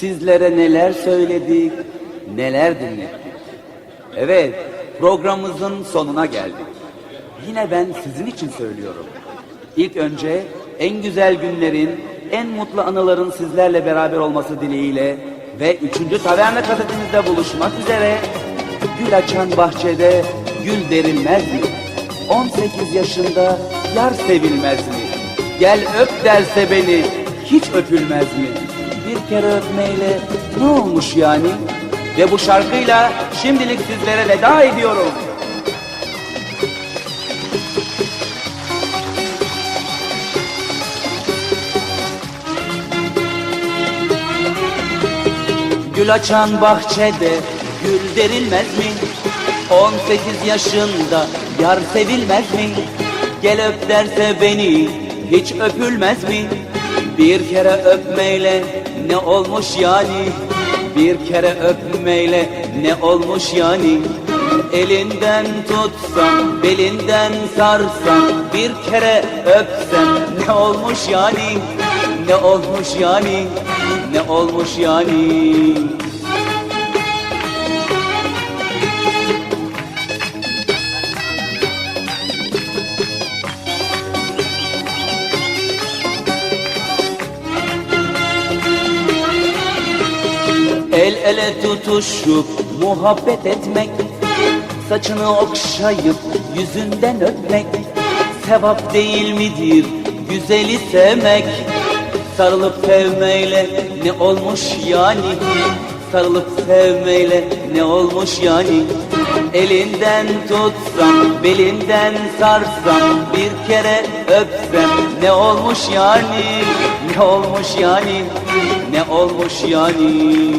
Sizlere neler söyledik, neler dinlettik. Evet, programımızın sonuna geldik. Yine ben sizin için söylüyorum. İlk önce en güzel günlerin, en mutlu anıların sizlerle beraber olması dileğiyle ve 3. Taverna kasetimizde buluşmak üzere Gül açan bahçede gül derilmez mi? 18 yaşında yar sevilmez mi? Gel öp derse beni hiç öpülmez mi? Kere öpmeyle ne olmuş yani? Ve bu şarkıyla şimdilik sizlere veda ediyorum. Gül açan bahçede gül derilmez mi? 18 yaşında yar sevilmez mi? Gel öp derse beni hiç öpülmez mi? Bir kere öpmeyle ne olmuş yani? Bir kere öpmeyle ne olmuş yani? Elinden tutsam, belinden sarsam Bir kere öpsem ne olmuş yani? Ne olmuş yani? Ne olmuş yani? Ele tutuşup muhabbet etmek Saçını okşayıp yüzünden öpmek Sevap değil midir güzeli sevmek? Sarılıp sevmeyle ne olmuş yani? Sarılıp sevmeyle ne olmuş yani? Elinden tutsam, belinden sarsam Bir kere öpsem ne olmuş yani? Ne olmuş yani? Ne olmuş yani